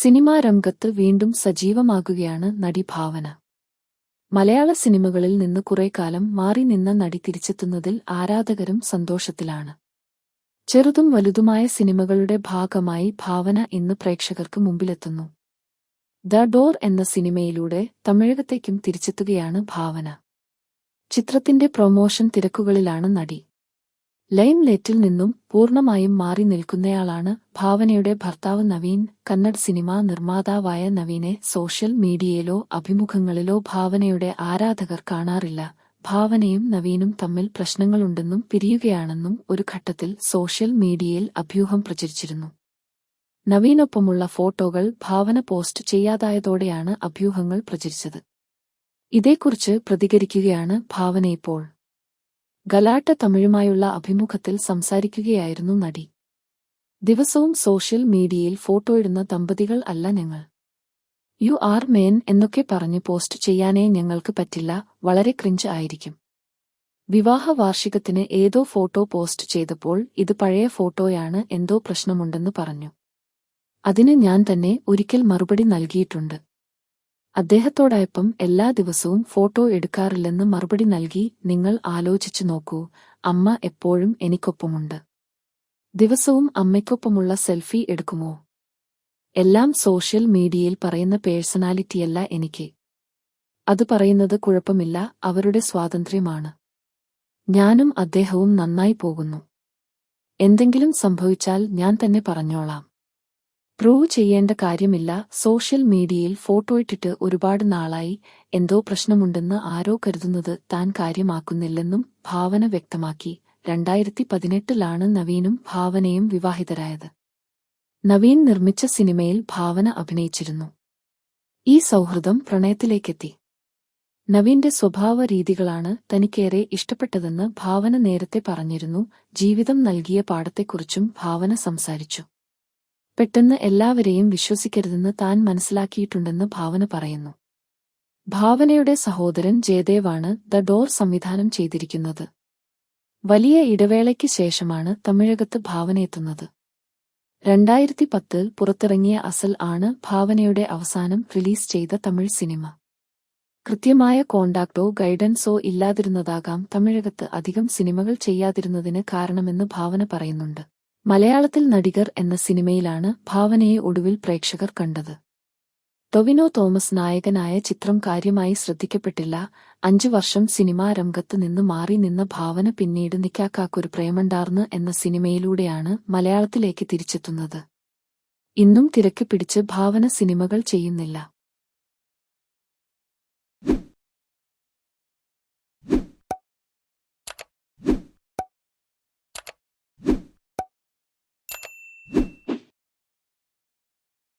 Cinema രംഗത്ത് വീണ്ടും സജീവമാകുകയാണ് നടി ഭാവന. മലയാള സിനിമകളിൽ നിന്ന് കുറേക്കാലം മാറി നിന്ന നടി തിരിച്ചെത്തുന്നതിൽ ആരാധകരും സന്തോഷത്തിലാണ്. ചെറുതും വലുതുമായ സിനിമകളുടെ ഭാഗമായി ഭാവന ഇന്ന് പ്രേക്ഷകർക്ക് മുമ്പിലെത്തുന്നു. ദ ഡോർ എന്ന സിനിമയിലൂടെ തമിഴകത്തേക്കും തിരിച്ചെത്തുകയാണ് ഭാവന. ചിത്രത്തിന്റെ പ്രൊമോഷൻ തിരക്കുകളിലാണ് നടി. ലൈം ലേറ്റിൽ നിന്നും പൂർണമായും മാറി നിൽക്കുന്നയാളാണ് ഭാവനയുടെ ഭർത്താവ് നവീൻ. കന്നഡ സിനിമാ നിർമ്മാതാവായ നവീനെ സോഷ്യൽ മീഡിയയിലോ അഭിമുഖങ്ങളിലോ ഭാവനയുടെ ആരാധകർ കാണാറില്ല. ഭാവനയും നവീനും തമ്മിൽ പ്രശ്നങ്ങളുണ്ടെന്നും പിരിയുകയാണെന്നും ഒരു ഘട്ടത്തിൽ സോഷ്യൽ മീഡിയയിൽ അഭ്യൂഹം പ്രചരിച്ചിരുന്നു. നവീനൊപ്പമുള്ള ഫോട്ടോകൾ ഭാവന പോസ്റ്റ് ചെയ്യാതായതോടെയാണ് അഭ്യൂഹങ്ങൾ പ്രചരിച്ചത്. ഇതേക്കുറിച്ച് പ്രതികരിക്കുകയാണ് ഭാവന ഇപ്പോൾ. ഗലാട്ട തമിഴുമായുള്ള അഭിമുഖത്തിൽ സംസാരിക്കുകയായിരുന്നു നടി. ദിവസവും സോഷ്യൽ മീഡിയയിൽ ഫോട്ടോ ഇടുന്ന ദമ്പതികൾ അല്ല ഞങ്ങൾ. യു ആർ മേൻ എന്നൊക്കെ പറഞ്ഞ് പോസ്റ്റ് ചെയ്യാനേ ഞങ്ങൾക്ക് പറ്റില്ല വളരെ ക്രിഞ്ച് ആയിരിക്കും. വിവാഹ വാർഷികത്തിന് ഏതോ ഫോട്ടോ പോസ്റ്റ് ചെയ്തപ്പോൾ ഇത് പഴയ ഫോട്ടോയാണ് എന്തോ പ്രശ്നമുണ്ടെന്ന് പറഞ്ഞു. അതിന് ഞാൻ തന്നെ ഒരിക്കൽ മറുപടി നൽകിയിട്ടുണ്ട്. അദ്ദേഹത്തോടൊപ്പം എല്ലാ ദിവസവും ഫോട്ടോ എടുക്കാറില്ലെന്ന് മറുപടി നൽകി നിങ്ങൾ ആലോചിച്ചു നോക്കൂ. അമ്മ എപ്പോഴും എനിക്കൊപ്പമുണ്ട്. ദിവസവും അമ്മയ്ക്കൊപ്പമുള്ള സെൽഫി എടുക്കുമോ? എല്ലാം സോഷ്യൽ മീഡിയയിൽ പറയുന്ന പേഴ്സണാലിറ്റിയല്ല എനിക്ക്. അത് പറയുന്നത് കുഴപ്പമില്ല അവരുടെ സ്വാതന്ത്ര്യമാണ്. ഞാനും അദ്ദേഹവും നന്നായി പോകുന്നു. എന്തെങ്കിലും സംഭവിച്ചാൽ ഞാൻ തന്നെ പറഞ്ഞോളാം. പ്രൂവ് ചെയ്യേണ്ട കാര്യമില്ല. സോഷ്യൽ മീഡിയയിൽ ഫോട്ടോ ഇട്ടിട്ട് ഒരുപാട് നാളായി എന്തോ പ്രശ്നമുണ്ടെന്ന് ആരോ കരുതുന്നത് താൻ കാര്യമാക്കുന്നില്ലെന്നും ഭാവന വ്യക്തമാക്കി. രണ്ടായിരത്തി പതിനെട്ടിലാണ് നവീനും ഭാവനയും വിവാഹിതരായത്. നവീൻ നിർമ്മിച്ച സിനിമയിൽ ഭാവന അഭിനയിച്ചിരുന്നു. ഈ സൗഹൃദം പ്രണയത്തിലേക്കെത്തി. നവീന്റെ സ്വഭാവ രീതികളാണ് തനിക്കേറെ ഇഷ്ടപ്പെട്ടതെന്ന് ഭാവന നേരത്തെ പറഞ്ഞിരുന്നു. ജീവിതം നൽകിയ പാഠത്തെക്കുറിച്ചും ഭാവന സംസാരിച്ചു. പെട്ടെന്ന് എല്ലാവരെയും വിശ്വസിക്കരുതെന്ന് താൻ മനസ്സിലാക്കിയിട്ടുണ്ടെന്ന് ഭാവന പറയുന്നു. ഭാവനയുടെ സഹോദരൻ ജയദേവാണ് ദ ഡോർ സംവിധാനം ചെയ്തിരിക്കുന്നത്. വലിയ ഇടവേളയ്ക്ക് ശേഷമാണ് തമിഴകത്ത് ഭാവനയെത്തുന്നത് രണ്ടായിരത്തി പത്തിൽ പുറത്തിറങ്ങിയ അസൽ ആണ് ഭാവനയുടെ അവസാനം റിലീസ് ചെയ്ത തമിഴ് സിനിമ. കൃത്യമായ കോണ്ടാക്ടോ ഗൈഡൻസോ ഇല്ലാതിരുന്നതാകാം തമിഴകത്ത് അധികം സിനിമകൾ ചെയ്യാതിരുന്നതിന് കാരണമെന്ന് ഭാവന പറയുന്നുണ്ട്. മലയാളത്തിൽ നടികർ എന്ന സിനിമയിലാണ് ഭാവനയെ ഒടുവിൽ പ്രേക്ഷകർ കണ്ടത്. ടൊവിനോ തോമസ് നായകനായ ചിത്രം കാര്യമായി ശ്രദ്ധിക്കപ്പെട്ടില്ല. അഞ്ചു വർഷം സിനിമാ രംഗത്ത് നിന്ന് മാറി നിന്ന ഭാവന പിന്നീട് നിക്കാക്കാക്കൊരു പ്രേമണ്ടാർന്ന് എന്ന സിനിമയിലൂടെയാണ് മലയാളത്തിലേക്ക് തിരിച്ചെത്തുന്നത്. ഇന്നും തിരക്ക് പിടിച്ച് ഭാവന സിനിമകൾ ചെയ്യുന്നില്ല.